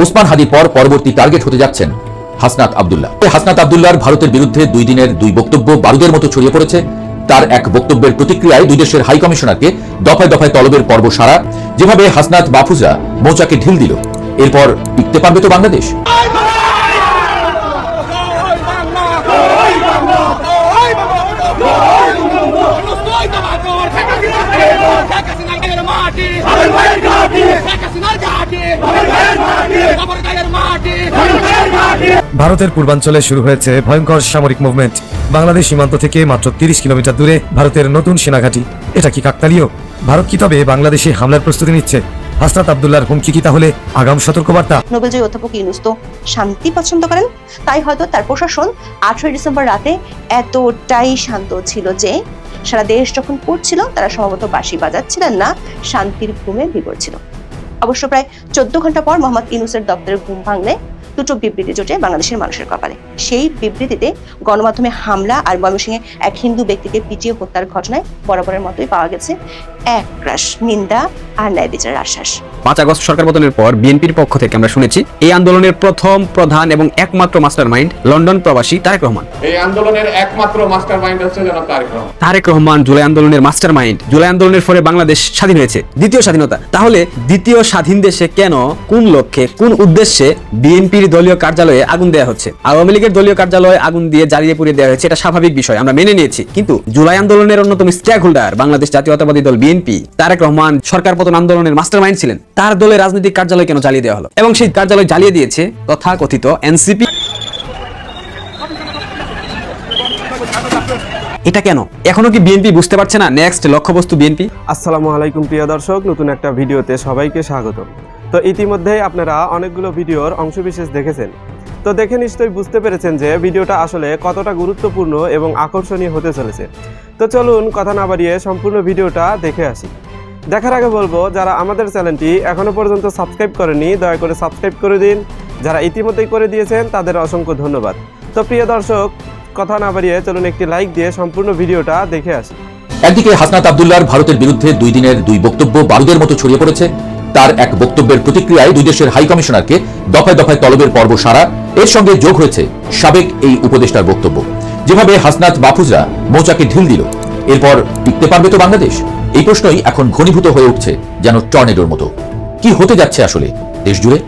ওসমান হাদি পর পরবর্তী টার্গেট হতে যাচ্ছেন হাসনাত আবদুল্লাহ। হাসনাত আবদুল্লাহর ভারতের বিরুদ্ধে দুই দিনের দুই বক্তব্য বারুদের মতো ছড়িয়ে পড়েছে। তার এক বক্তব্যের প্রতিক্রিয়ায় দুই দেশের হাই কমিশনারকে দফায় দফায় তলবের পর্ব সারা। যেভাবে হাসনাত মাহফুজরা মৌচাকে ঢিল দিল, এরপর টিকতে পারবে তো বাংলাদেশ ভারতের পূর্বাঞ্চলে শুরু হয়েছে ভয়ঙ্কর সামরিক মুভমেন্ট বাংলাদেশ সীমান্ত থেকে মাত্র তিরিশ কিলোমিটার দূরে ভারতের নতুন সেনাঘাঁটি। এটা কি কাকতালীয়? ভারত কি তবে বাংলাদেশে হামলার প্রস্তুতি নিচ্ছে? হাসনাত আবদুল্লাহর হুমকি কি তাহলে আগাম সতর্কবার্তা? নোবেলজয়ী অধ্যাপক ইউনুস তো শান্তি পছন্দ করেন? তাই হয়তো তার প্রশাসন আঠারোই ডিসেম্বর রাতে এতটাই শান্ত ছিল যে সারা দেশ যখন পড়ছিল তারা সম্ভবত বাঁশি বাজাচ্ছিলেন না, শান্তির ঘুমে ছিল অবশ্য প্রায় চোদ্দ ঘণ্টা পর মোহাম্মদ ইনুসের দপ্তরের ঘুম ভাঙলে দুটো বিবৃতি জোটে বাংলাদেশের মানুষের কপালে। সেই বিবৃতিতে গণমাধ্যমে হামলা আর ময়মনসিংহে এক হিন্দু ব্যক্তিকে পিটিয়ে হত্যার ঘটনায় বরাবরের মতোই পাওয়া গেছে এক ক্রাশ নিন্দা আর ন্যায় বিচারের আশ্বাস। পাঁচ আগস্ট সরকার পতনের পর বিএনপির পক্ষ থেকে আমরা শুনেছি এই আন্দোলনের প্রথম প্রধান এবং একমাত্র মাস্টার মাইন্ড লন্ডন প্রবাসী তারেক রহমান। এই আন্দোলনের একমাত্র মাস্টার মাইন্ড হচ্ছে জনাব তারেক রহমান। তারেক রহমান জুলাই আন্দোলনের মাস্টার মাইন্ড জুলাই আন্দোলনের ফলে বাংলাদেশ স্বাধীন হয়েছে দ্বিতীয় স্বাধীনতা। তাহলে দ্বিতীয় স্বাধীন দেশে কেন কোন লক্ষ্যে কোন উদ্দেশ্যে বিএনপির দলীয় কার্যালয়ে আগুন দেওয়া হচ্ছে। আওয়ামী লীগের দলীয় কার্যালয়ে আগুন দিয়ে জ্বালিয়ে পুড়িয়ে দেওয়া হয়েছে, এটা স্বাভাবিক বিষয়, আমরা মেনে নিয়েছি। কিন্তু জুলাই আন্দোলনের অন্যতম স্টেক হোল্ডার বাংলাদেশ জাতীয়তাবাদী দল বিএনপি তারেক রহমান সরকার পতন আন্দোলনের মাস্টার ছিলেন। তার দলের রাজনৈতিক কার্যালয় কেন জ্বালিয়ে দেওয়া হলো? এবং সেই কার্যালয় জ্বালিয়ে দিয়েছে তথাকথিত এনসিপি এটা কেন? এখনও কি বিএনপি বুঝতে পারছে না? নেক্সট লক্ষ্যবস্তু বিএনপি আসসালামু আলাইকুম, প্রিয় দর্শক, নতুন একটা ভিডিওতে সবাইকে স্বাগত তো ইতিমধ্যেই আপনারা অনেকগুলো ভিডিওর অংশবিশেষ দেখেছেন। তো দেখে নিশ্চয়ই বুঝতে পেরেছেন যে ভিডিওটা আসলে কতটা গুরুত্বপূর্ণ এবং আকর্ষণীয় হতে চলেছে। তো চলুন কথা না বাড়িয়ে সম্পূর্ণ ভিডিওটা দেখে আসি। দেখার আগে বলব, যারা আমাদের চ্যানেলটি এখনও পর্যন্ত সাবস্ক্রাইব করেনি দয়া করে সাবস্ক্রাইব করে দিন। যারা ইতিমধ্যেই করে দিয়েছেন, তাদের অসংখ্য ধন্যবাদ। তো প্রিয় দর্শক, কথা না বাড়িয়ে চলুন একটি লাইক দিয়ে সম্পূর্ণ ভিডিওটা দেখে আসি। একদিকে হাসনাত আবদুল্লাহর ভারতের বিরুদ্ধে দুই দিনের দুই বক্তব্য বারুদের মতো ছড়িয়ে পড়েছে। তার এক বক্তব্যের প্রতিক্রিয়ায় দুই দেশের হাই কমিশনারকে দফায় দফায় তলবের পর্ব সারা। এর সঙ্গে যোগ হয়েছে সাবেক এই উপদেষ্টার বক্তব্য। যেভাবে হাসনাত মাহফুজরা মৌচাকে ঢিল দিল, এরপর টিকতে পারবে তো বাংলাদেশ? এই প্রশ্নই এখন ঘনীভূত হয়ে উঠছে যেন টর্নেডোর মতো। কি হতে যাচ্ছে আসলে দেশ জুড়ে?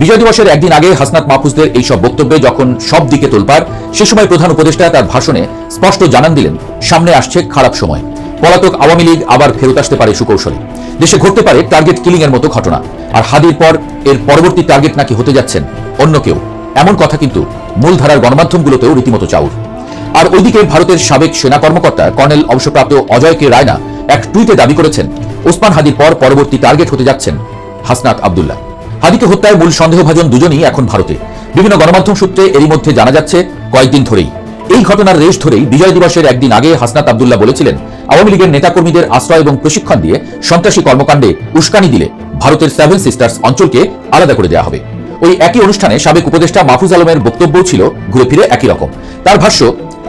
বিজয় দিবসের একদিন আগে হাসনাত মাহফুজদের এই সব বক্তব্যে যখন সব দিকে তোলপাড়, সে সময় প্রধান উপদেষ্টা তার ভাষণে স্পষ্ট জানান দিলেন, সামনে আসছে খারাপ সময়। পলাতক আওয়ামী লীগ আবার ফেরত আসতে পারে সুকৌশলে। দেশে ঘটতে পারে টার্গেট কিলিং এর মতো ঘটনা। আর হাদির পর এর পরবর্তী টার্গেট নাকি হতে যাচ্ছেন অন্য কেউ। এমন কথা কিন্তু মূলধারার গণমাধ্যমগুলোতেও রীতিমতো চাউর। আর ওইদিকে ভারতের সাবেক সেনা কর্মকর্তা কর্নেল অবসরপ্রাপ্ত অজয় কে রায়না এক টুইটে দাবি করেছেন, ওসমান হাদির পর পরবর্তী টার্গেট হতে যাচ্ছেন হাসনাত আবদুল্লাহ। হাদিকে হত্যায় মূল সন্দেহভাজন দুজনই এখন ভারতে। বিভিন্ন গণমাধ্যম সূত্রে এরই মধ্যে জানা যাচ্ছে, কয়েকদিন ধরেই এই ঘটনার রেশ ধরেই বিজয় দিবসের একদিন আগে হাসনাত আবদুল্লাহ বলেছিলেন, আওয়ামী লীগের নেতাকর্মীদের আশ্রয় এবং প্রশিক্ষণ দিয়ে সন্ত্রাসী কর্মকাণ্ডে উস্কানি দিলে ভারতের সেভেন সিস্টার্স অঞ্চলকে আলাদা করে দেওয়া হবে। ওই একই অনুষ্ঠানে সাবেক উপদেষ্টা মাহফুজ আলমের বক্তব্যও ছিল ঘুরে ফিরে একই রকম। তার ভাষ্য,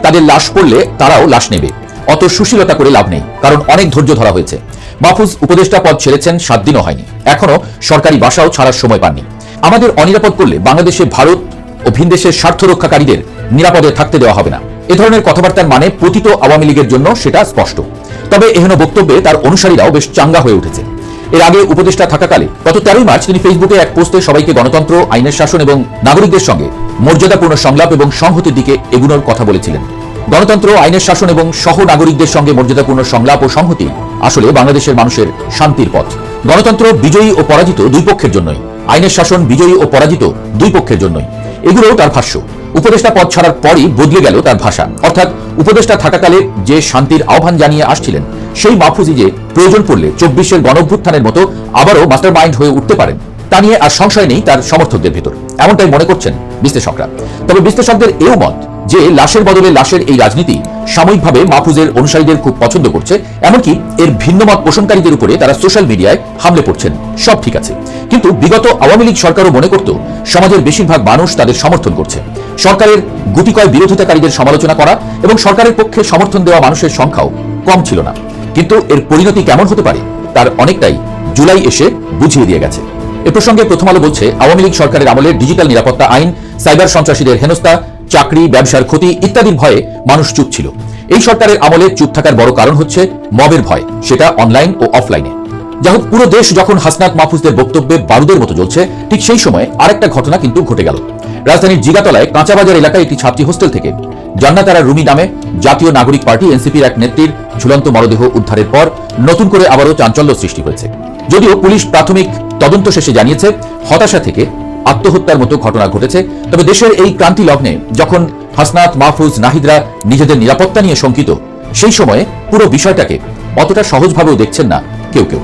তাদের লাশ পড়লে তারাও লাশ নেবে। অত সুশীলতা করে লাভ নেই, কারণ অনেক ধৈর্য ধরা হয়েছে। মাহফুজ উপদেষ্টা পদ ছেড়েছেন সাত দিনও হয়নি। এখনও সরকারি বাসাও ছাড়ার সময় পাননি। আমাদের অনিরাপদ করলে বাংলাদেশে ভারত ও ভিনদেশের স্বার্থ রক্ষাকারীদের নিরাপদে থাকতে দেওয়া হবে না। এ ধরনের কথাবার্তার মানে পতিত আওয়ামী লীগের জন্য সেটা স্পষ্ট। তবে এহেন বক্তব্যে তার অনুসারীরাও বেশ চাঙ্গা হয়ে উঠেছে। এর আগে উপদেষ্টা থাকাকালে গত তেরোই মার্চ তিনি ফেসবুকে এক পোস্টে সবাইকে গণতন্ত্র, আইনের শাসন এবং নাগরিকদের সঙ্গে মর্যাদাপূর্ণ সংলাপ এবং সংহতির দিকে এগুনোর কথা বলেছিলেন। গণতন্ত্র, আইনের শাসন এবং সহ নাগরিকদের সঙ্গে মর্যাদাপূর্ণ সংলাপ ও সংহতি আসলে বাংলাদেশের মানুষের শান্তির পথ। গণতন্ত্র বিজয়ী ও পরাজিত দুই পক্ষের জন্যই। আইনের শাসন বিজয়ী ও পরাজিত দুই পক্ষের জন্যই। এগুলোও তার ভাষ্য। উপদেষ্টা পদ ছাড়ার পরই বদলে গেল তার ভাষা। অর্থাৎ উপদেষ্টা থাকাকালে যে শান্তির আহ্বান জানিয়ে আসছিলেন, সেই মাহফুজি যে প্রয়োজন পড়লে চব্বিশের গণভ্যুত্থানের মতো আবারও মাস্টার মাইন্ড হয়ে উঠতে পারেন, তা নিয়ে আর সংশয় নেই তার সমর্থকদের ভেতর। এমনটাই মনে করছেন বিশ্লেষকরা। তবে বিশ্লেষকদের এও মত যে লাশের বদলে লাশের এই রাজনীতি সাময়িকভাবে মাহফুজের অনুসারীদের খুব পছন্দ করছে, এমনকি এর ভিন্নমত পোষণকারীদের উপরে তারা সোশ্যাল মিডিয়ায় হামলে পড়ছেন। সব ঠিক আছে। কিন্তু বিগত আওয়ামী লীগ সরকারও মনে করত, সমাজের বেশিরভাগ মানুষ তাদের সমর্থন করছে। সরকারের গুটিকয় বিরোধিতাকারীদের সমালোচনা করা এবং সরকারের পক্ষে সমর্থন দেওয়া মানুষের সংখ্যাও কম ছিল না। কিন্তু এর পরিণতি কেমন হতে পারে, তার অনেকটাই জুলাই এসে বুঝিয়ে দিয়ে গেছে। এ প্রসঙ্গে প্রথম আলো বলছে, আওয়ামী লীগ সরকারের আমলে ডিজিটাল নিরাপত্তা আইন, সাইবার সন্ত্রাসীদের হেনস্থা চাকরি, ব্যবসার ক্ষতি ইত্যাদির ভয়ে মানুষ চুপ ছিল। এই সরকারের আমলে চুপ থাকার বড় কারণ হচ্ছে মবের ভয়, সেটা অনলাইন ও অফলাইনে। যা হোক, পুরো দেশ যখন হাসনাত মাহফুজদের বক্তব্যে বারুদের মতো জ্বলছে, ঠিক সেই সময় আরেকটা ঘটনা কিন্তু ঘটে গেল। রাজধানীর জিগাতলায় কাঁচাবাজার এলাকায় একটি ছাত্রী হোস্টেল থেকে জান্নাতারা রুমি নামে জাতীয় নাগরিক পার্টি এনসিপির এক নেত্রীর ঝুলন্ত মরদেহ উদ্ধারের পর নতুন করে আবারও চাঞ্চল্য সৃষ্টি হয়েছে। যদিও পুলিশ প্রাথমিক তদন্ত শেষে জানিয়েছে, হতাশা থেকে আত্মহত্যার মতো ঘটনা ঘটেছে। তবে দেশের এই ক্রান্তি লগ্নে যখন হাসনাত, মাহফুজ, নাহিদরা নিজেদের নিরাপত্তা নিয়ে শঙ্কিত, সেই সময়ে পুরো বিষয়টাকে অতটা সহজভাবেও দেখছেন না কেউ কেউ।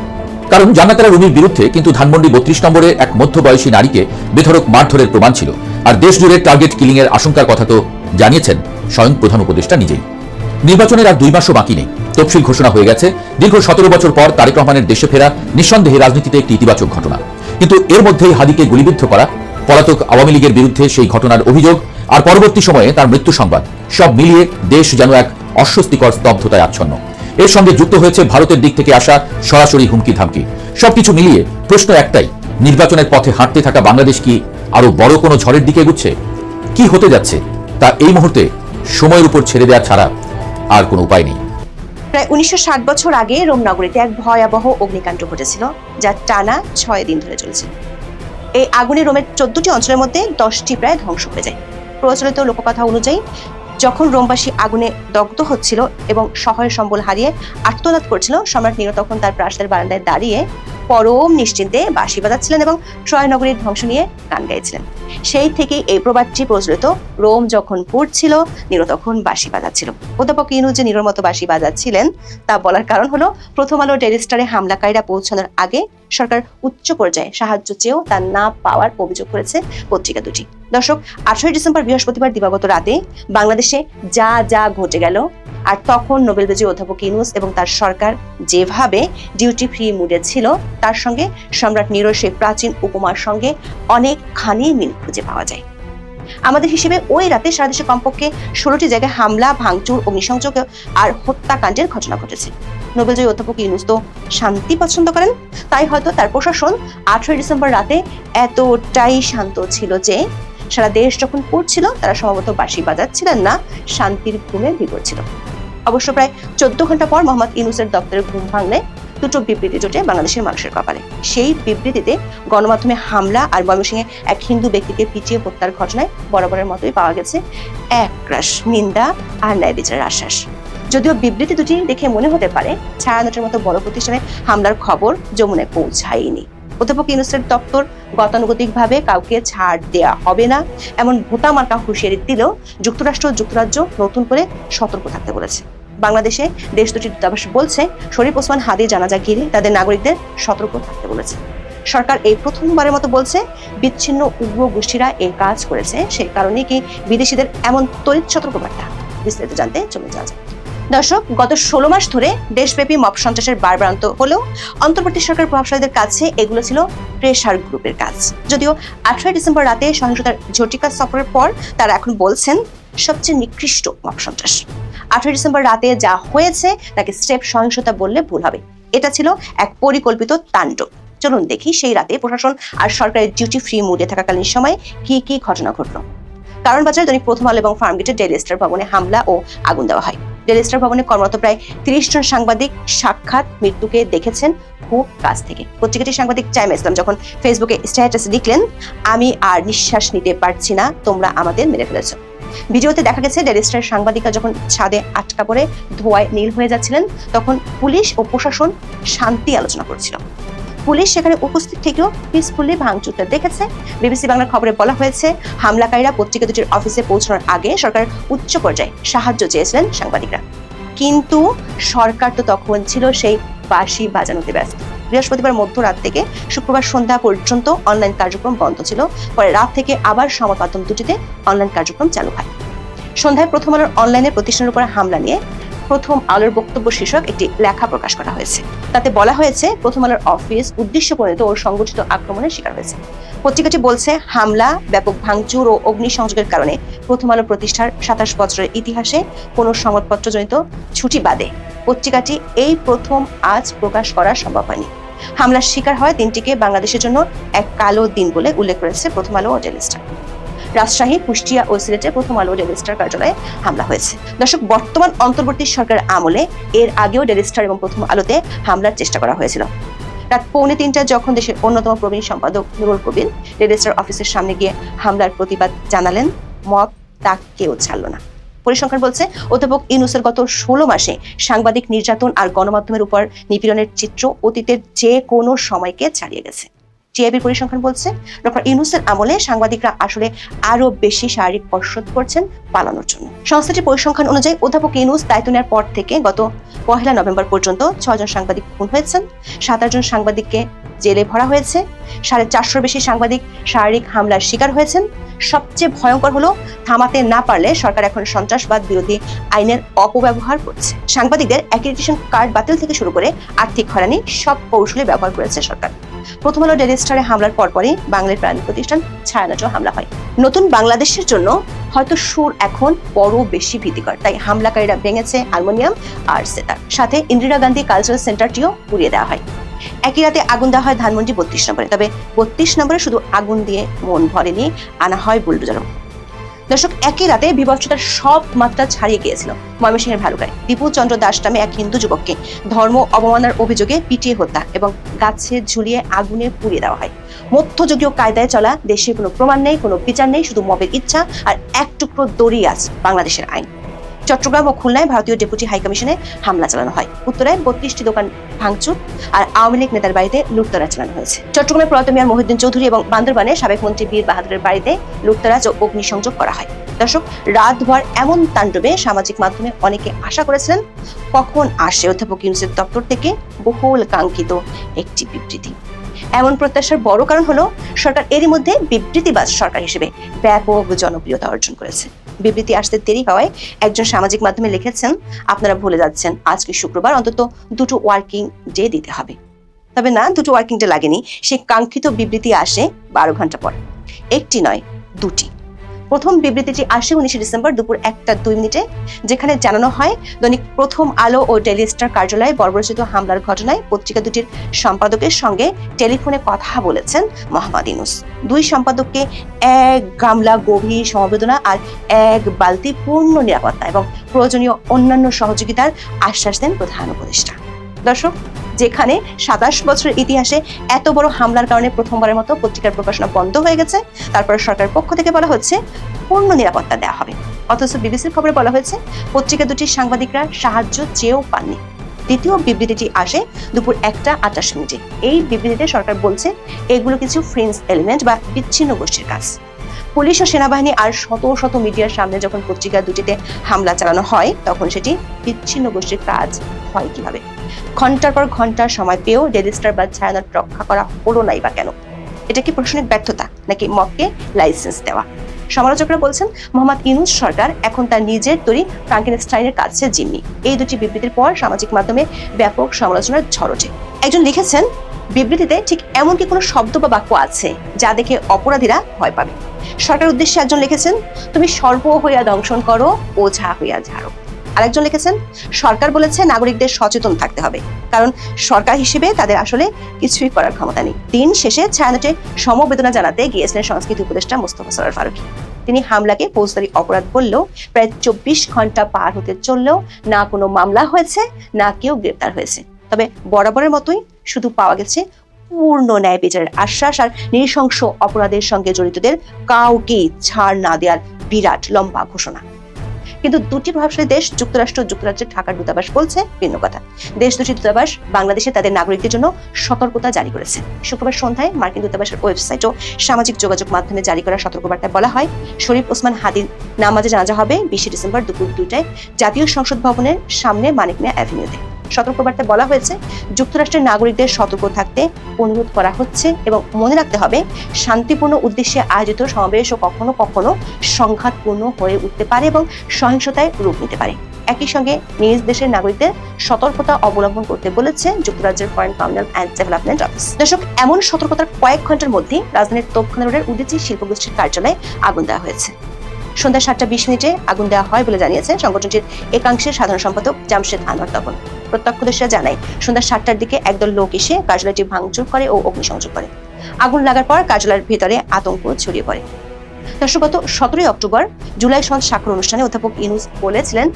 কারণ জান্নাতারা রুমির বিরুদ্ধে কিন্তু ধানমন্ডি বত্রিশ নম্বরের এক মধ্যবয়সী নারীকে বেধরক মারধরের প্রমাণ ছিল। আর দেশ জুড়ে টার্গেট কিলিং এর আশঙ্কার কথা তো জানিয়েছেন স্বয়ং প্রধান উপদেষ্টা নিজেই। নির্বাচনের আর দুই মাসও বাকি নেই। তফসিল ঘোষণা হয়ে গেছে। দীর্ঘ সতেরো বছর পর তারেক রহমানের দেশে ফেরা নিঃসন্দেহে রাজনীতিতে একটি ইতিবাচক ঘটনা। কিন্তু এর মধ্যেই হাদিকে গুলিবিদ্ধ করা, পলাতক আওয়ামী লীগের বিরুদ্ধে সেই ঘটনার অভিযোগ আর পরবর্তী সময়ে তার মৃত্যু সংবাদ। সব মিলিয়ে দেশ যেন এক অস্বস্তিকর স্তব্ধতায় আচ্ছন্ন। এর সঙ্গে যুক্ত হয়েছে ভারতের দিক থেকে আসা সরাসরি হুমকি ধামকি সবকিছু মিলিয়ে প্রশ্ন একটাই, নির্বাচনের পথে হাঁটতে থাকা বাংলাদেশ কি আরও বড় কোনো ঝড়ের দিকে এগুচ্ছে? কি হতে যাচ্ছে? তা এই মুহূর্তে সময়ের উপর ছেড়ে দেওয়া ছাড়া আর কোনো উপায় নেই। প্রায় উনিশশো ষাট বছর আগে রোমনগরীতে এক ভয়াবহ অগ্নিকাণ্ড ঘটেছিল, যা টানা ছয় দিন ধরে চলেছে। এই আগুনে রোমের চোদ্দটি অঞ্চলের মধ্যে দশটি প্রায় ধ্বংস হয়ে যায়। প্রচলিত লোককথা অনুযায়ী, যখন রোমবাসী আগুনে দগ্ধ হচ্ছিল এবং শহরের সম্বল হারিয়ে আত্মনাদ করছিল, সম্রাট নিরো তখন তার প্রাসাদের বারান্দায় দাঁড়িয়ে পরম নিশ্চিন্তে বাঁশি বাজাচ্ছিলেন এবং ট্রয় নগরীর ধ্বংস নিয়ে গান গাইছিলেন। সেই থেকেই এই প্রবাদটি প্রচলিত। রোম যখন পড়ছিল, নিরো তখন বাঁশি বাজাচ্ছিল। অধ্যাপক ইনু যে নিরোর মতো বাঁশি বাজাচ্ছিলেন, তা বলার কারণ হলো, প্রথম আলো ডেলি স্টারে হামলাকারীরা পৌঁছানোর আগে সরকার উচ্চ পর্যায়ে সাহায্য চেয়েও তা না পাওয়ার অভিযোগ করেছে পত্রিকা দুটি। দর্শক, আঠারোই ডিসেম্বর বৃহস্পতিবার দিবাগত রাতে বাংলাদেশে যা যা ঘটে গেল, আর তখন নোবেল বিজয়ী অধ্যাপক ইনুস এবং তার সরকার যেভাবে ডিউটি ফ্রি মুডে ছিল তার সঙ্গে সম্রাট নিরোর সেই প্রাচীন উপমার সঙ্গে অনেকখানি মিল খুঁজে পাওয়া যায়। আমাদের হিসেবে ওই রাতে সারা দেশে কমপক্ষে ষোলোটি জায়গায় হামলা, ভাঙচুর, অগ্নিসংযোগ আর হত্যাকাণ্ডের ঘটনা ঘটেছে। নোবেলজয়ী অধ্যাপক ইউনুস তো শান্তি পছন্দ করেন, তাই হয়তো তার প্রশাসন আঠেরোই ডিসেম্বর রাতে এতটাই শান্ত ছিল যে সারা দেশ যখন পড়ছিল, তারা সম্ভবত বাঁশি বাজাচ্ছিলেন না, শান্তির ঘুমে বিপর ছিল। অবশ্য প্রায় চোদ্দ ঘণ্টা পর মোহাম্মদ ইউনুসের দপ্তরে ঘুম ভাঙলে দুটো বিবৃতি জোটে বাংলাদেশের মানুষের কপালে। সেই বিবৃতিতে গণমাধ্যমে হামলা আর ময়মনসিংহে এক হিন্দু ব্যক্তিকে পিটিয়ে হত্যার ঘটনায় বরাবরের মতোই পাওয়া গেছে এক নিন্দা আর ন্যায় বিচারের আশ্বাস। যদিও বিবৃতি দুটি দেখে মনে হতে পারে ছায়ানটের মতো বড় প্রতিষ্ঠানে হামলার খবর যমুনায় পৌঁছায়নি। অধ্যাপক ইউনুসের দপ্তর গতানুগতিকভাবে কাউকে ছাড় দেয়া হবে না, এমন ভোতা মার্কা হুঁশিয়ারি দিলেও যুক্তরাষ্ট্র যুক্তরাজ্য নতুন করে সতর্ক থাকতে বলেছে। বাংলাদেশে দেশ দুটির দূতাবাস বলছে, শরীফ ওসমান হাদি জানাজা ঘিরে তাদের নাগরিকদের সতর্ক থাকতে বলেছে। সরকার এই প্রথমবারের মতো বলছে, বিচ্ছিন্ন উগ্র গোষ্ঠীরা এই কাজ করেছে সেই কারণে কি বিদেশিদের এমন তড়িৎ সতর্কবার্তা বিস্তারিত জানতে চলে যাওয়া যাক। দর্শক, গত ষোলো মাস ধরে দেশব্যাপী মব সন্ত্রাসের বারবারান্ত হলেও অন্তর্বর্তী সরকার প্রভাবশালীদের কাছে এগুলো ছিল প্রেশার গ্রুপের কাজ। যদিও আঠারোই ডিসেম্বর রাতে সহিংসতার ঝটিকা সফরের পর তারা এখন বলছেন, সবচেয়ে নিকৃষ্ট মব সন্ত্রাস। আঠারোই ডিসেম্বর রাতে যা হয়েছে, তাকে স্টেপ সহিংসতা বললে ভুল হবে। এটা ছিল এক পরিকল্পিত তাণ্ডব। চলুন দেখি সেই রাতে প্রশাসন আর সরকারের ডিউটি ফ্রি মুডে থাকাকালীন সময় কি কি ঘটনা ঘটলো। কারণ বাজার দৈনিক প্রথম আলো এবং ফার্মগেটে ডেলি স্টার ভবনে হামলা ও আগুন দেওয়া হয়। ডেলি স্টার ভবনে কর্মরত প্রায় তিরিশ জন সাংবাদিক সাক্ষাৎ মৃত্যুকে দেখেছেন খুব কাছ থেকে। পত্রিকাটির সাংবাদিক চাইমা ইসলাম যখন ফেসবুকে স্ট্যাটাস লিখলেন আমি আর নিঃশ্বাস নিতে পারছি না, তোমরা আমাদের মেরে ফেলেছ। ভিডিওতে দেখা গেছে ডেলি স্টার সাংবাদিকরা যখন ছাদে আটকা পড়ে ধোয়ায় নীল হয়ে যাচ্ছিলেন, তখন পুলিশ ও প্রশাসন শান্তি আলোচনা করছিল। পুলিশ সেখানে উপস্থিত থেকেও পিসফুলি ভাঙচুরটা দেখেছে। বিবিসি বাংলার খবরে বলা হয়েছে, হামলাকারীরা পত্রিকা দুটির অফিসে পৌঁছানোর আগে সরকার উচ্চ পর্যায়ে সাহায্য চেয়েছিলেন সাংবাদিকরা। কিন্তু সরকার তো তখন ছিল সেই বাঁশি বাজানোতে ব্যস্ত। বৃহস্পতিবার মধ্যরাত থেকে শুক্রবার সন্ধ্যা পর্যন্ত অনলাইন কার্যক্রম বন্ধ ছিল। পরে রাত থেকে আবার সংবাদ মাধ্যম দুটিতে অনলাইন কার্যক্রম চালু হয়। সন্ধ্যায় প্রথম আলোর অনলাইনে প্রতিষ্ঠানের উপর হামলা নিয়ে প্রথম আলোর বক্তব্য শীর্ষক একটি লেখা প্রকাশ করা হয়েছে। তাতে বলা হয়েছে, প্রথম আলোর অফিস উদ্দেশ্য পরিণত ও সংগঠিত আক্রমণের শিকার হয়েছে। পত্রিকাটি বলছে, হামলা, ব্যাপক ভাঙচুর ও অগ্নিসংযোগের কারণে প্রথম আলো প্রতিষ্ঠার সাতাশ বছরের ইতিহাসে কোনো সংবাদপত্রজনিত ছুটি বাদে। পত্রিকাটি এই প্রথম আজ প্রকাশ করা সম্ভব হয়নি। হামলার শিকার হয় দিনটিকে বাংলাদেশের জন্য এক কালো দিন বলে উল্লেখ করেছে প্রথম আলো ও রাজশাহী, কুষ্টিয়া ও সিলেটে প্রথম আলো ডেলি স্টার কার্যালয়ে হামলা হয়েছে। দর্শক, বর্তমান অন্তর্বর্তী সরকারের আমলে এর আগেও ডেলি স্টার এবং প্রথম আলোতে হামলার চেষ্টা করা হয়েছিল। রাত পৌনে তিনটায় যখন দেশের অন্যতম প্রবীণ সম্পাদক নুরুল কবির ডেলি স্টার অফিসের সামনে গিয়ে হামলার প্রতিবাদ জানালেন মব তা কেউ ছাড়ল না। পরিসংখ্যান বলছে, অধ্যাপক ইউনুসের গত ষোলো মাসে সাংবাদিক নির্যাতন আর গণমাধ্যমের উপর নিপীড়নের চিত্র অতীতের যে কোনো সময়কে ছাড়িয়ে গেছে। টিআইবির পরিসংখ্যান বলছে, ডক্টর ইউনুসের আমলে সাংবাদিকরা আসলে আরও বেশি শারীরিক কসরত করছেন পালানোর জন্য। সংস্থাটির পরিসংখ্যান অনুযায়ী অধ্যাপক ইউনুস দায়িত্ব নেওয়ার পর থেকে গত পহেলা নভেম্বর পর্যন্ত ছজন সাংবাদিক খুন হয়েছেন সাত জন সাংবাদিককে জেলে ভরা হয়েছে, সাড়ে চারশোর বেশি সাংবাদিক শারীরিক হামলার শিকার হয়েছেন। সবচেয়ে ভয়ঙ্কর হলো থামাতে না পারলে সরকার এখন সন্ত্রাসবাদ বিরোধী আইনের অপব্যবহার করছে। সাংবাদিকদের অ্যাক্রিডিটেশন কার্ড বাতিল থেকে শুরু করে আর্থিক হয়রানি সব কৌশলে ব্যবহার করেছে সরকার। প্রথম আলো ডেলি স্টারে হামলার পরপরই বাংলার প্রাণ প্রতিষ্ঠান ছায়ানটও হামলা হয়। নতুন বাংলাদেশের জন্য হয়তো সুর এখন বড় বেশি ভীতিকর। তাই হামলাকারীরা ভেঙেছে হারমোনিয়াম আর সেতার। সাথে ইন্দিরা গান্ধী কালচারাল সেন্টারটিও পুড়িয়ে দেওয়া হয়। একই রাতে আগুন দেওয়া হয় ধানমন্ডি বত্রিশ নম্বরে। তবে বত্রিশ নম্বরে শুধু আগুন দিয়ে মন নিয়ে আনা হয় বুলডোজারও। দর্শক, একই রাতে বিভৎসতার সব মাত্রা ছাড়িয়ে গিয়েছিল ময়মনসিংহের ভালুকায়। দীপু চন্দ্র দাস নামে এক হিন্দু যুবককে ধর্ম অবমাননার অভিযোগে পিটিয়ে হত্যা এবং গাছে ঝুলিয়ে আগুনে পুড়িয়ে দেওয়া হয়। মধ্যযুগীয় কায়দায় চলা দেশে কোনো প্রমাণ নেই, কোনো বিচার নেই, শুধু মবের ইচ্ছা আর এক টুকরো দড়ি আছে বাংলাদেশের আইন। চট্টগ্রাম ও খুলনায় ভারতীয় ডেপুটি হাইকমিশনে হামলা চালানো হয়। উত্তরায় বত্রিশটি দোকান ভাঙচুর আর আওয়ামী লীগ নেতার বাড়িতে লুটতরাজ চালানো হয়েছে। চট্টগ্রামের প্রয়াত মিয়ার মহিউদ্দিন চৌধুরী এবং বান্দরবানে সাবেক মন্ত্রী বীর বাহাদুরের বাড়িতে লুটতরাজ ও অগ্নিসংযোগ করা হয়। দর্শক, রাতভর এমন তাণ্ডবে সামাজিক মাধ্যমে অনেকে আশা করেছিলেন, কখন আসে অধ্যাপক ইউনুসের দপ্তর থেকে বহুল কাঙ্ক্ষিত একটি বিবৃতি। এমন প্রত্যাশার বড় কারণ হলো, সরকার এরই মধ্যে বিবৃতিবাজ সরকার হিসেবে ব্যাপক জনপ্রিয়তা অর্জন করেছে। বিবৃতি আসতে দেরি হওয়ায় একজন সামাজিক মাধ্যমে লিখেছেন, আপনারা ভুলে যাচ্ছেন, আজকে শুক্রবার অন্তত দুটো ওয়ার্কিং ডে দিতে হবে। তবে না, দুটো ওয়ার্কিং ডে লাগেনি সেই কাঙ্ক্ষিত বিবৃতি আসে বারো ঘণ্টা পর। একটি নয়, দুটি। প্রথম বিবৃতিটি আসে উনিশে ডিসেম্বর দুপুর একটা দুই মিনিটে, যেখানে জানানো হয়, দৈনিক প্রথম আলো ও ডেলি স্টার কার্যালয়ে বর্বরচিত হামলার ঘটনায় পত্রিকা দুটির সম্পাদকের সঙ্গে টেলিফোনে কথা বলেছেন মোহাম্মদ ইনুস দুই সম্পাদককে এক গামলা গভীর সমবেদনা আর এক বালতি পূর্ণ নিরাপত্তা এবং প্রয়োজনীয় অন্যান্য সহযোগিতার আশ্বাস দেন প্রধান উপদেষ্টা। দর্শক, যেখানে সাতাশ বছরের ইতিহাসে এত বড় হামলার কারণে প্রথমবারের মতো পত্রিকার প্রকাশনা বন্ধ হয়ে গেছে। তারপরে সরকারের পক্ষ থেকে বলা হচ্ছে, পূর্ণ নিরাপত্তা দেওয়া হবে। অথচ বিবিসির খবরে বলা হয়েছে, পত্রিকা দুটির সাংবাদিকরা সাহায্য চেয়েও পাননি। দ্বিতীয় বিবৃতিটি আসে দুপুর একটা আটাশ মিনিটে। এই বিবৃতিতে সরকার বলছে, এগুলো কিছু ফ্রেন্স এলিমেন্ট বা বিচ্ছিন্ন গোষ্ঠীর কাজ। পুলিশ ও সেনাবাহিনী আর শত শত মিডিয়ার সামনে যখন পত্রিকা দুটিতে হামলা চালানো হয়, তখন সেটি বিচ্ছিন্ন গোষ্ঠীর কাজ হয় কীভাবে? ঘণ্টার পর ঘণ্টা সময় পেয়েও ডেলি স্টার বা ছায়ানট রক্ষা করা হলো নাই বা কেন? এটা কি প্রশাসনিক ব্যর্থতা নাকি মককে লাইসেন্স দেওয়া? সমালোচকরা বলছেন, মোহাম্মদ ইউনুস সরকার এখন তার নিজের তৈরি ফ্রাঙ্কেনস্টাইনের কাছে জিম্মি। এই দুটি বিবৃতির পর সামাজিক মাধ্যমে ব্যাপক সমালোচনার ঝড় ওঠে। একজন লিখেছেন, বিবৃতিতে ঠিক এমন কি কোনো শব্দ বা বাক্য আছে যা দেখে অপরাধীরা ভয় পাবে? সরকার উদ্দেশ্যে একজন লিখেছেন, তুমি সর্ব হইয়া দংশন করো ও ওঝা হইয়া ঝাড়ো। আরেকজন লিখেছেন, সরকার বলেছে নাগরিকদের সচেতন থাকতে হবে। কারণ সরকার হিসেবে তাদের আসলে কিছুই করার ক্ষমতা নেই। দিন শেষে ছায়ানটে সমবেদনা জানাতে গিয়েছিলেন সংস্কৃতি উপদেষ্টা মোস্তফা সরার ফারুকি। তিনি হামলাকে ফৌজদারি অপরাধ বললেও প্রায় চব্বিশ ঘণ্টা পার হতে চললেও না কোনো মামলা হয়েছে, না কেউ গ্রেপ্তার হয়েছে। তবে বরাবরের মতোই শুধু পাওয়া গেছে পূর্ণ ন্যায় বিচারের আশ্বাস আর নৃশংস অপরাধের সঙ্গে জড়িতদের কাউকেই ছাড় না দেওয়ার বিরাট লম্বা ঘোষণা। কিন্তু দুটি প্রভাবশালী দেশ, যুক্তরাষ্ট্র যুক্তরাজ্যের ঢাকার দূতাবাস বলছে ভিন্ন কথা। দেশ দুটি দূতাবাস বাংলাদেশে তাদের নাগরিকদের জন্য সতর্কতা জারি করেছে। শুক্রবার সন্ধ্যায় মার্কিন দূতাবাসের ওয়েবসাইট ও সামাজিক যোগাযোগ মাধ্যমে জারি করা সতর্কবার্তায় বলা হয়, শরীফ ওসমান হাদির নামাজে জানাজা হবে বিশে ডিসেম্বর দুপুর দুইটায় জাতীয় সংসদ ভবনের সামনে মানিক মিয়া অ্যাভিনিউতে। সতর্কবার্তায় বলা হয়েছে, যুক্তরাষ্ট্রের নাগরিকদের সতর্ক থাকতে অনুরোধ করা হচ্ছে এবং মনে রাখতে হবে, শান্তিপূর্ণ উদ্দেশ্যে আয়োজিত সমাবেশ ও কখনো কখনো সংঘাতপূর্ণ হয়ে উঠতে পারে এবং সহিংসতায় রূপ নিতে পারে। একই সঙ্গে নিজ দেশের নাগরিকদের সতর্কতা অবলম্বন করতে বলেছে যুক্তরাজ্যের foreign council and development office দর্শক, এমন সতর্কতার কয়েক ঘণ্টার মধ্যেই রাজধানীর তোপখানা রোডের উদিচি শিল্পগোষ্ঠীর কার্যালয়ে আগুন দেওয়া হয়েছে। সন্ধ্যা সাতটা বিশ মিনিটে আগুন দেওয়া হয় বলে জানিয়েছে সংগঠনটির একাংশের সাধারণ সম্পাদক জামশেদ আনোয়ার তখন প্রত্যক্ষদর্শীরা জানায়, সন্ধ্যা সাতটার দিকে একদল লোক এসে কার্যালয়টি ভাঙচুর করে ও অগ্নিসংযোগ করে। আগুন লাগার পর কার্যালয়ের ভিতরে আতঙ্ক ছড়িয়ে পড়ে। দর্শক, গত সতেরোই অক্টোবর জুলাই সনদ স্বাক্ষর অনুষ্ঠানে অধ্যাপক ইনুস বলেছিলেন,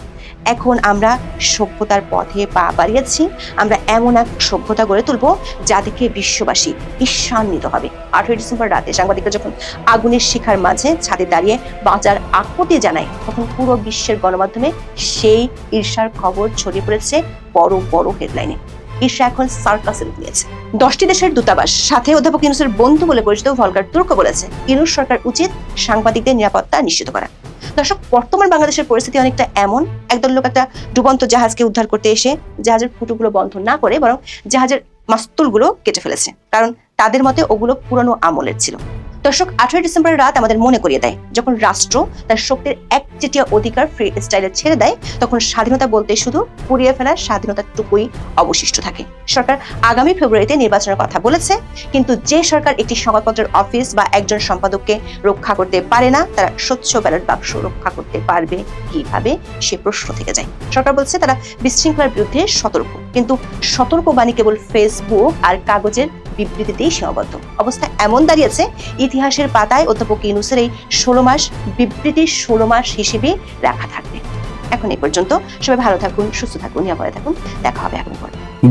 এখন আমরা সভ্যতার পথে পা বাড়িয়েছি, আমরা এমন এক সভ্যতা গড়ে তুলব যা দেখে বিশ্ববাসী ঈর্ষান্বিত হবে। আঠেরোই ডিসেম্বর রাতে সাংবাদিকরা যখন আগুনের শিখার মাঝে ছাদে দাঁড়িয়ে বাঁচার আকুতি জানায়, তখন পুরো বিশ্বের গণমাধ্যমে সেই ঈর্ষার খবর ছড়িয়ে পড়েছে বড় বড় হেডলাইনে। ঈর্ষা এখন সার্কাসে রূপ দশটি দেশের দূতাবাস, সাথে অধ্যাপক ইউনুসের বন্ধু বলে পরিচিত ভলকার তুর্ক বলেছে, ইউনুস সরকার উচিত সাংবাদিকদের নিরাপত্তা নিশ্চিত করা। দর্শক, বর্তমান বাংলাদেশের পরিস্থিতি অনেকটা এমন, একদল লোক একটা ডুবন্ত জাহাজকে উদ্ধার করতে এসে জাহাজের ফুটোগুলো বন্ধ না করে বরং জাহাজের মাস্তুলগুলো কেটে ফেলেছে। কারণ তাদের মতে ওগুলো পুরনো আমলের ছিল। দর্শক, আঠারোই ডিসেম্বরের রাত আমাদের মনে করিয়ে দেয়। যখন রাষ্ট্র তার শক্তির একচেটিয়া অধিকার ফ্রি স্টাইলে ছেড়ে দেয়, তখন স্বাধীনতা বলতে শুধু পুড়িয়ে ফেলার স্বাধীনতাটুকুই অবশিষ্ট থাকে। সরকার আগামী ফেব্রুয়ারিতে নির্বাচনের কথা বলেছে, কিন্তু যে সরকার একটি সংবাদপত্রের অফিস বা একজন সম্পাদককে রক্ষা করতে পারে না, তারা স্বচ্ছ ব্যালট বাক্স রক্ষা করতে পারবে কীভাবে, সে প্রশ্ন থেকে যায়। সরকার বলছে, তারা বিশৃঙ্খলার বিরুদ্ধে সতর্ক, কিন্তু সতর্ক বাণী কেবল ফেসবুক আর কাগজের বিবৃতিতেই সীমাবদ্ধ। অবস্থা এমন দাঁড়িয়েছে ইতিহাসের পাতায় অধ্যাপক ইউনুসের এই ষোলো মাস, বিবৃতি ষোলো মাস হিসেবে রাখা থাকবে। এখন এই পর্যন্ত সবাই ভালো থাকুন, সুস্থ থাকুন, নিরাপদে থাকুন। দেখা হবে এখন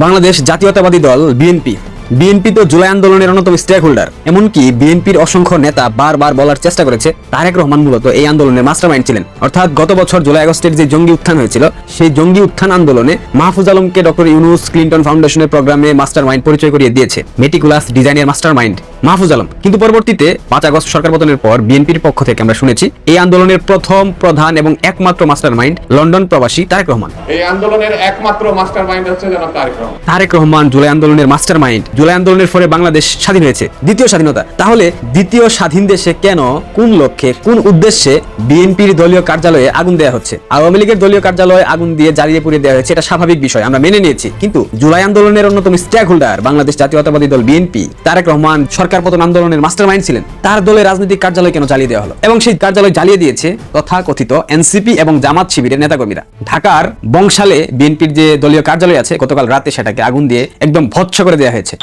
বাংলাদেশ জাতীয়তাবাদী দল, বিএনপি। বিএনপি তো জুলাই আন্দোলনের অন্যতম স্টেক হোল্ডার এমনকি বিএনপির অসংখ্য নেতা বারবার বলার চেষ্টা করেছে তারেক রহমান মূলত এই আন্দোলনের মাস্টারমাইন্ড ছিলেন। অর্থাৎ গত বছর জুলাই আগস্টের যে জঙ্গি উত্থান হয়েছিল সেই জঙ্গি উত্থান আন্দোলনে মাহফুজ আলমকে ডক্টর ইউনুস ক্লিন্টন ফাউন্ডেশনের প্রোগ্রামে মাস্টারমাইন্ড পরিচয় করিয়ে দিয়েছে মেটিকুলাস ডিজাইনের মাস্টারমাইন্ড মাহফুজ আলম। কিন্তু পরবর্তীতে পাঁচ আগস্ট সরকার পতনের পর বিএনপির পক্ষ থেকে আমরা শুনেছি এই আন্দোলনের প্রথম প্রধান এবং একমাত্র মাস্টারমাইন্ড লন্ডন প্রবাসী তারেক রহমান। এই আন্দোলনের একমাত্র মাস্টার মাইন্ড হচ্ছে তারেক রহমান। তারেক রহমান জুলাই আন্দোলনের মাস্টারমাইন্ড জুলাই আন্দোলনের ফলে বাংলাদেশ স্বাধীন হয়েছে। দ্বিতীয় স্বাধীনতা। তাহলে দ্বিতীয় স্বাধীন দেশে কেন, কোন লক্ষ্যে, কোন উদ্দেশ্যে বিএনপির দলীয় কার্যালয়ে আগুন দেওয়া হচ্ছে? আওয়ামী লীগের দলীয় কার্যালয়ে আগুন দিয়ে জ্বালিয়ে পুড়িয়ে দেওয়া হয়েছে, এটা স্বাভাবিক বিষয়, আমরা মেনে নিয়েছি। কিন্তু জুলাই আন্দোলনের অন্যতম স্টেক হোল্ডার বাংলাদেশ জাতীয়তাবাদী দল বিএনপি, তারেক রহমান, সরকার পতন আন্দোলনের মাস্টারমাইন্ড ছিলেন। তার দলের রাজনৈতিক কার্যালয় কেন জ্বালিয়ে দেওয়া হলো? এবং সেই কার্যালয় জ্বালিয়ে দিয়েছে তথা কথিত এনসিপি এবং জামাত শিবিরের নেতাকর্মীরা। ঢাকার বংশালে বিএনপির যে দলীয় কার্যালয় আছে, গতকাল রাতে সেটাকে আগুন দিয়ে একদম ভৎস করে দেওয়া হয়েছে।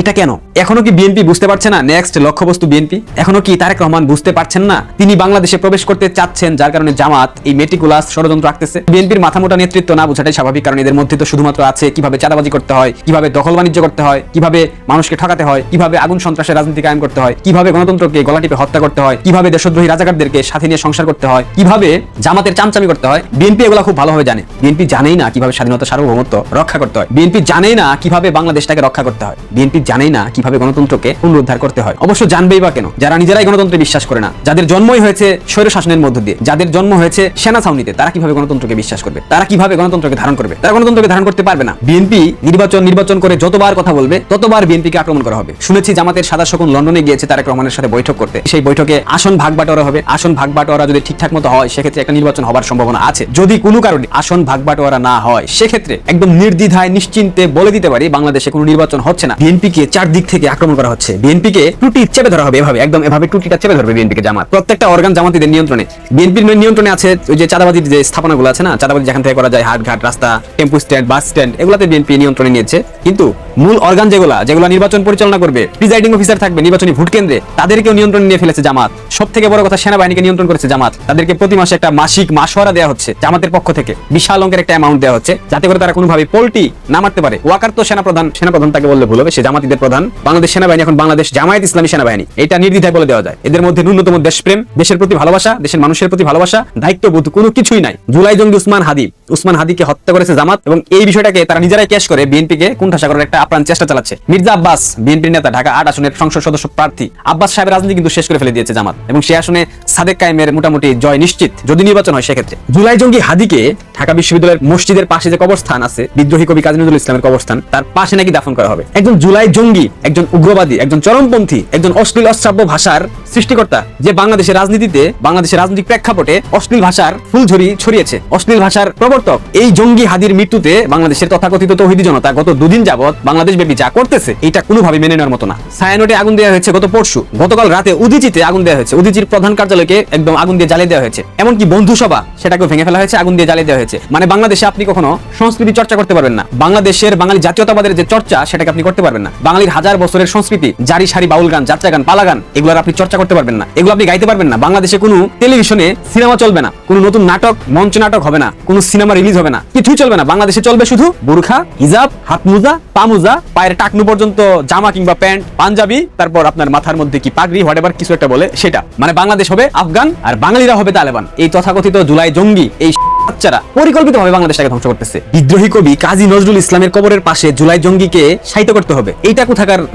এটা কেন? এখনও কি বিএনপি বুঝতে পারছে না? নেক্সট লক্ষ্যবস্তু বিএনপি? এখনও কি তারেক রহমান বুঝতে পারছেন না? তিনি বাংলাদেশে প্রবেশ করতে চাচ্ছেন, যার কারণে জামাত এই মেটিকুলাস ষড়যন্ত্র রাখতেছে বিএনপির মাথামোটা নেতৃত্ব না বোঝাটাই স্বাভাবিক, কারণ এদের মধ্যে তো শুধুমাত্র আছে কীভাবে চাঁদাবাজি করতে হয়, কীভাবে দখল বাণিজ্য করতে হয়, কীভাবে মানুষকে ঠকাতে হয়, কীভাবে আগুন সন্ত্রাসের রাজনীতি কায়েম করতে হয়, কীভাবে গণতন্ত্রকে গলা টিপে হত্যা করতে হয়, কীভাবে দেশদ্রোহী রাজাকারদেরকে সাথে নিয়ে সংসার করতে হয়, কীভাবে জামাতের চামচামি করতে হয়। বিএনপি এগুলো খুব ভালোভাবে জানে। বিএনপি জানেই না কীভাবে স্বাধীনতা সার্বভৌমত্ব রক্ষা করতে হয়। বিএনপি জানেই না কীভাবে বাংলাদেশটাকে রক্ষা করতে হয়। বিএনপি জানেই না কীভাবে গণতন্ত্রকে পুনরুদ্ধার করতে হয়। অবশ্য জানবেই বা কেন? যারা নিজেরাই গণতন্ত্রে বিশ্বাস করে না, যাদের জন্মই হয়েছে স্বৈর শাসনের মধ্য দিয়ে, যাদের জন্ম হয়েছে সেনা ছাউনিতে, তারা কীভাবে গণতন্ত্রকে বিশ্বাস করবে? তারা কীভাবে গণতন্ত্রকে ধারণ করবে? তারা গণতন্ত্রকে ধারণ করতে পারবে না। বিএনপি নির্বাচন নির্বাচন করে যতবার কথা বলবে, ততবার বিএনপিকে আক্রমণ করা হবে। শুনেছি জামাতের সাদা শকুন লন্ডনে গিয়েছে তারেক রহমানের সাথে বৈঠক করতে। সেই বৈঠকে আসন ভাগ বাটোয়ারা হবে। আসন ভাগ বাটোয়ারা যদি ঠিকঠাক মতো হয়, সেক্ষেত্রে একটা নির্বাচন হবার সম্ভাবনা আছে। যদি কোনো কারণে আসন ভাগ বাটোয়ারা না হয়, সেক্ষেত্রে একদম নির্দ্বিধায়, নিশ্চিন্তে বলে দিতে পারি, বাংলাদেশে কোনো নির্বাচন হচ্ছে না। বিএনপিকে চারদিক থেকে আক্রমণ করা হচ্ছে। বিএনপিকে টুটি চেপে ধরা হবে এভাবে, একদম এভাবে টুটিটা চেপে ধরবে বিএনপিকে জামাত। প্রত্যেকটা অর্গান জামাতিদের নিয়ন্ত্রণে। বিএনপির নিয়ন্ত্রণে আছে ওই যে চাঁদাবাজির যে স্থাপনাগুলো আছে না, চাঁদাবাজি যেখান থেকে করা যায় হাট ঘাট রাস্তা, টেম্পু স্ট্যান্ড, বাস স্ট্যান্ড, এগুলাতে বিএনপি নিয়ন্ত্রণে নিয়েছে। কিন্তু মূল অর্গান যেগুলা, যেগুলো নির্বাচন পরিচালনা করবে প্রিজাইডিং অফিসার থাকবে, নির্বাচনী ভোট কেন্দ্রে, তাদেরকেও নিয়ন্ত্রণ নিয়ে ফেলেছে জামাত। সব থেকে বড় কথা সেনাবাহিনীকে নিয়ন্ত্রণ করেছে জামাত। তাদেরকে প্রতি মাসে একটা মাসিক মাসোয়ারা দেওয়া হচ্ছে জামাতের পক্ষ থেকে। বিশাল অঙ্কের একটা অ্যামাউন্ট দেওয়া হচ্ছে। যাতে করে তারা কোনোভাবে পোল্টি না মারতে পারে। ওয়াকার তো সেনাপ্রধান সেনাপ্রধান তাকে বললে ভুল হবে, সে জামাতিদের প্রধান। বাংলাদেশ সেনাবাহিনী, এখন বাংলাদেশ জামায়াত ইসলামী সেনাবাহিনী। এটা নির্দ্বিধায় বলে দেওয়া যায়। এদের মধ্যে ন্যূনতম দেশপ্রেম, দেশের প্রতি ভালোবাসা, দেশের মানুষের প্রতি ভালোবাসা, দায়িত্ববোধ কোনো কিছুই নাই। জুলাই জঙ্গি উসমান হাদি। উসমান হাদিকে হত্যা করেছে জামাত এবং এই বিষয়টাকে তারা নিজেরাই ক্যাশ করে বিএনপিকে কুণ্ঠাসা করার একটা আপ্রাণ চেষ্টা চালাচ্ছে। মির্জা আব্বাস, বিএনপির নেতা, ঢাকা আট আসনের সংসদ সদস্য প্রার্থী। আব্বাস সাহেবের রাজনীতি কিন্তু শেষ করে ফেলে দিয়েছে জামাত এবং সে আসনে সাদেক কায়েমের মোটামুটি জয় নিশ্চিত, যদি নির্বাচন হয় সেক্ষেত্রে। জুলাই জঙ্গি হাদিকে ঢাকা বিশ্ববিদ্যালয়ের মসজিদের পাশে যে কবরস্থান আছে, বিদ্রোহী কবি কাজী নজরুল ইসলামের কবরস্থান, তার পাশে নাকি দাফন করা হবে। একজন জুলাই জঙ্গি, একজন উগ্রবাদী, একজন চরমপন্থী, একজন অশ্লীল অশ্রাব্য ভাষার সৃষ্টিকর্তা যে বাংলাদেশের রাজনীতিতে, বাংলাদেশের রাজনৈতিক প্রেক্ষাপটে অশ্লীল ভাষার ফুলঝুরি ছড়িয়েছে। অশ্লীল ভাষার প্রবর্তক এই জঙ্গি হাদির মৃত্যুতে বাংলাদেশের তথাকথিত তৌহিদি জনতা গত দুদিন যাবৎ বাংলাদেশ ব্যাপী যা করতেছে এটা কোনোভাবে মেনে নেওয়ার মতো না। সায়ানোটে আগুন দেওয়া হয়েছে গত পরশু। গতকাল রাতে উদিচিতে আগুন দেওয়া হয়েছে। উদিচির প্রধান কার্যালয়কে একদম আগুন দিয়ে জ্বালিয়ে দেওয়া হয়েছে। এমনকি বন্ধু সভা সেটাকেও ভেঙে ফেলা হয়েছে, আগুন দিয়ে জ্বালিয়ে দেওয়া হয়েছে। মানে বাংলাদেশে আপনি কখনো সংস্কৃতি চর্চা করতে পারবেন না। বাংলাদেশের বাঙালি জাতীয়তাবাদের যে চর্চা, সেটাকে আপনি করতে পারবেন না। বাঙালির হাজার বছরের সংস্কৃতি, জারি সারি, বাউল গান, যাত্রা গান, পালা গান, এগুলোর আপনি চর্চা করতে পারবেন না। এগুলো আপনি গাইতে পারবেন না। বাংলাদেশে কোনো টেলিভিশনে সিনেমা চলবে না। কোনো নতুন নাটক, মঞ্চ নাটক হবে না। কোনো সিনেমা রিলিজ হবে না। কিছুই চলবে না। বাংলাদেশে চলবে শুধু বুরখা, হিজাব হাত মোজা পা মোজা পায়ের টাকনু পর্যন্ত জামা কিংবা প্যান্ট, পাঞ্জাবি, তারপর আপনার মাথার মধ্যে কি পাগড়ি হোয়াট কিছু একটা বলে, সেটা। মানে বাংলাদেশ হবে আফগান আর বাঙালিরা হবে তালেবান। এই তথাকথিত জুলাই জঙ্গি, এই বাচ্চারা পরিকল্পিতভাবে বাংলাদেশটাকে ধ্বংস করতেছে। বিদ্রোহী কবি কাজী নজরুল ইসলামের কবরের পাশে জুলাই জঙ্গিকে সাহিত্য করতে হবে। এইটা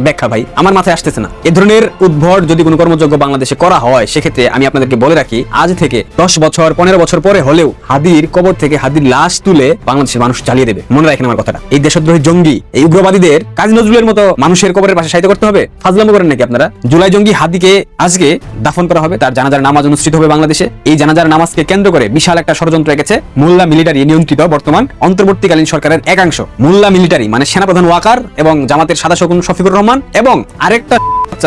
ব্যাখ্যা ভাই? আমার মাথায় আসতেছে না। এ ধরনের যদি কোনো কর্মযোগ্য বাংলাদেশে করা হয়, সেক্ষেত্রে আমি আপনাদেরকে বলে রাখি, আজ থেকে দশ বছর, পনেরো বছর পরে হলেও হাদির কবর থেকে হাদির লাশ তুলে বাংলাদেশের মানুষ চালিয়ে দেবে। মনে রাখেন আমার কথাটা। এই দেশদ্রোহী জঙ্গি, এই উগ্রবাদীদের কাজী নজরুলের মতো মানুষের কবরের পাশে সাহিত্য করতে হবে? ফাজলামো করেন নাকি আপনারা? জুলাই জঙ্গি হাদিকে আজকে দাফন করা হবে। তার জানাজার নামাজ অনুষ্ঠিত হবে বাংলাদেশে। এই জানাজার নামাজকে কেন্দ্র করে বিশাল একটা ষড়যন্ত্র এঁকেছে। মোল্লা মিলিটারি নিয়ন্ত্রিত বর্তমান অন্তর্বর্তীকালীন সরকারের একাংশ। মোল্লা মিলিটারি মানে সেনাপ্রধান ওয়াকার এবং জামাতের সাদা শকুন শফিকুর রহমান এবং আরেকটা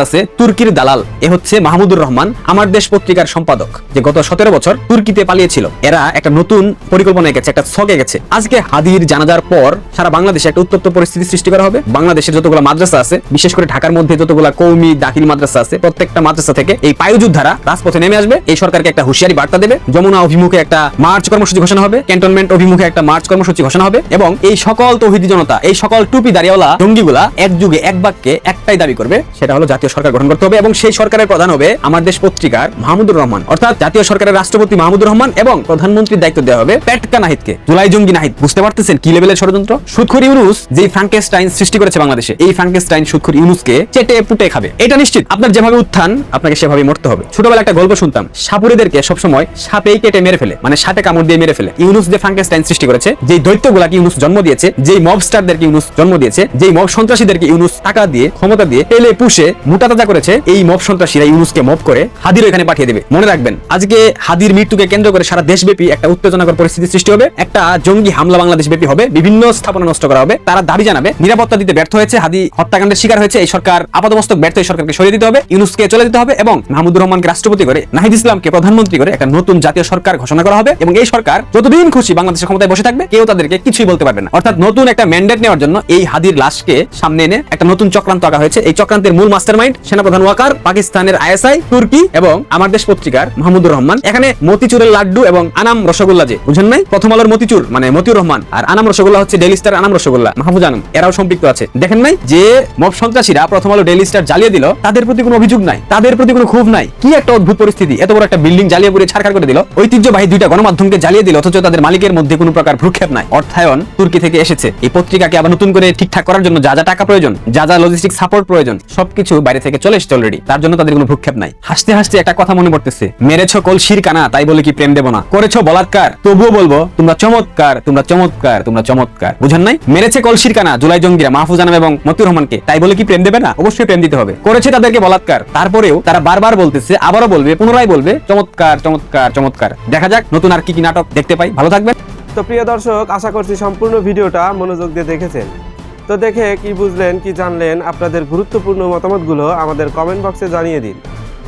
আছে তুর্কির দালাল। এ হচ্ছে মাহমুদুর রহমান, আমার দেশ পত্রিকার সম্পাদক, যে গত সতেরো বছর তুর্কিতে পালিয়েছিল। এরা একটা নতুন পরিকল্পনা এঁকেছে, একটা ছকে গেছে আজকে হাদির জানাজার পর সারা বাংলাদেশে একটা উত্তপ্ত পরিস্থিতি সৃষ্টি করা হবে। বাংলাদেশের যতগুলো মাদ্রাসা আছে, বিশেষ করে ঢাকার মধ্যে যতগুলো কৌমি দাখিল মাদ্রাসা আছে, প্রত্যেকটা মাদ্রাসা থেকে এই পায়ুযোদ্ধারা রাজপথে নেমে আসবে। এই সরকারকে একটা হুঁশিয়ারি বার্তা দেবে। যমুনা অভিমুখে একটা মার্চ কর্মসূচি ঘোষণা হবে। ক্যান্টনমেন্ট অভিমুখে একটা মার্চ কর্মসূচি ঘোষণা হবে। এবং এই সকল তৌহিদি জনতা, এই সকল টুপি দাঁড়িয়েওয়ালা জঙ্গিগুলা এক যুগে এক বাক্যে একটাই দাবি করবে, সেটা হলো জাতীয় সরকার গঠন করতে হবে এবং সেই সরকারের প্রধান হবে আমার দেশ পত্রিকার মাহমুদুর রহমান। অর্থাৎ জাতীয় সরকারের রাষ্ট্রপতি মাহমুদুর রহমান এবং প্রধানমন্ত্রীর দায়িত্ব দেওয়া হবে পেটকা নাহিদকে। জুলাই জঙ্গি নাহিদ, বুঝতে পারতেছেন কি লেভেলের ষড়যন্ত্র? সুদখর ইউনুস যেই ফ্রাঙ্কেস্টাইন সৃষ্টি করেছে বাংলাদেশে, এই ফ্রাঙ্কেস্টাইন সুদখর ইউনুসকে চেটে পুটে খাবে। এটা নিশ্চিত। আপনার যেভাবে উত্থান, আপনাকে সেভাবে মরতে হবে। ছোটবেলা একটা গল্প শুনতাম সাপুরেদেরকে সবসময় সাপেই কেটে মেরে ফেলে মানে সাপে কামড় দিয়ে মেরে ফেলে। ইউনুস যে ফ্রাঙ্কেস্টাইন সৃষ্টি করেছে, যেই দৈত্যগুলাকে ইউনুস জন্ম দিয়েছে, যেই মবস্টারদেরকে ইউনুস জন্ম দিয়েছে, যেই মব সন্ত্রাসীদেরকে ইউনুস টাকা দিয়ে, ক্ষমতা দিয়ে, পেলে পুষে মোটা তাজা করেছে, এই মব সন্ত্রাসীরা ইউনুসকে মব করে হাদির এখানে পাঠিয়ে দেবে। মনে রাখবেন, আজকে হাদির মৃত্যুকে কেন্দ্র করে সারা দেশব্যাপী একটা উত্তেজনাকর পরিস্থিতি সৃষ্টি হবে। একটা জঙ্গি হামলা বাংলাদেশ ব্যাপী হবে, বিভিন্ন স্থাপনা নষ্ট করা হবে। তারা দাবি জানাবে, নিরাপত্তা দিতে ব্যর্থ হয়েছে, হাদি হত্যাকাণ্ডের শিকার হয়েছে, এই সরকার আপাতমস্তক ব্যর্থ, এই সরকারকে সরিয়ে দিতে হবে, ইউনুসকে চলে দিতে হবে এবং মাহমুদুর রহমানকে রাষ্ট্রপতি করে, নাহিদ ইসলামকে প্রধানমন্ত্রী করে একটা নতুন জাতীয় সরকার ঘোষণা করা হবে এবং এই সরকার যতদিন খুশি বাংলাদেশের ক্ষমতায় বসে থাকবে, কেউ তাদেরকে কিছুই বলতে পারবে না। অর্থাৎ নতুন একটা ম্যান্ডেট নেওয়ার জন্য এই হাদির লাশকে সামনে এনে একটা নতুন চক্রান্ত আঁকা হয়েছে। এই চক্রান্তের মূল মাস্টারমাইন্ড সেনাপ্রধান ওয়াকার, পাকিস্তানের আইএসআই, তুর্কি এবং আমার দেশ পত্রিকার মাহমুদুর রহমান। এখানে মতিচুরের লাড্ডু এবং আনাম রসগোল্লা যে, বুঝেন নাই? প্রথম আলোর মতিচুর মানে মতিউর রহমান। আর আনাম রসগোল্লা হচ্ছে ডেলি স্টার আনাম রসগোল্লা। মাহফুজ আনাম এরাও সম্পৃক্ত আছে। দেখেন নাই? যে মব সন্ত্রাসীরা প্রথম আলো ডেলি স্টার জ্বালিয়ে দিল, তাদের প্রতি কোনো অভিযোগ নাই। তাদের প্রতি কোনো ক্ষোভ নাই। কি একটা অদ্ভুত পরিস্থিতি। এত বড় একটা বিল্ডিং জ্বালিয়ে পুড়ে ছাড়খাড় করে দিল। ঐতিহ্যবাহী দুইটা গণমাধ্যমকে জ্বালিয়ে দিল, অথচ তাদের মালিকের মধ্যে কোনো প্রকার ভ্রুক্ষেপ নাই। অর্থায়ন তুর্কি থেকে এসেছে। এই পত্রিকাকে আবার নতুন করে ঠিকঠাক করার জন্য যা যা টাকা প্রয়োজন, যা যা লজিস্টিক সাপোর্ট প্রয়োজন, সবকিছু বাইরে থেকে চলে এসেছে অলরেডি তার জন্য তাদের কোনো ভ্রুক্ষেপ নাই। হাসতে হাসতে একটা কথা মনে পড়তেছে। মেরেছ কলসির কানা, তাই বলে কি প্রেম দেবো না? করেছ বলাৎকার। তবুও বলব, তোমরা চমৎকার তোমরা চমৎকার তোমরা চমৎকার। বুঝেন নাই? মেরেছে কলসির কানা, জুলাই জঙ্গিরা, মাহফুজ আনাম এবং মতিউর রহমানকে। তাই বলে কি প্রেম দেবে না? অবশ্যই প্রেম দিতে হবে। করেছে তাদেরকে বলাৎকার। তারপরেও তারা বারবার বলতেছে, আবারও বলবে, পুনরায় বলবে, চমৎকার চমৎকার চমৎকার। দেখা যাক, নতুন আর কি কি নাটক দেখতে পাই। ভালো থাকবেন। তো প্রিয় দর্শক, আশা করছি সম্পূর্ণ ভিডিওটা মনোযোগ দিয়ে দেখেছেন। তো দেখে কি বুঝলেন, কি জানলেন, আপনাদের গুরুত্বপূর্ণ মতামতগুলো আমাদের কমেন্ট বক্সে জানিয়ে দিন।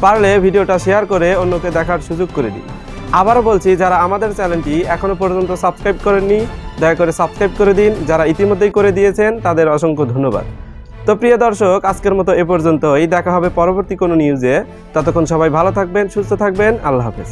পারলে ভিডিওটা শেয়ার করে অন্যকে দেখার সুযোগ করে দিন। আবারও বলছি, যারা আমাদের চ্যানেলটি এখনও পর্যন্ত সাবস্ক্রাইব করেননি, দয়া করে সাবস্ক্রাইব করে দিন। যারা ইতিমধ্যেই করে দিয়েছেন, তাদের অসংখ্য ধন্যবাদ। তো প্রিয় দর্শক, আজকের মতো এ পর্যন্তই। দেখা হবে পরবর্তী কোনো নিউজে ততক্ষণ সবাই ভালো থাকবেন, সুস্থ থাকবেন। আল্লাহ হাফেজ।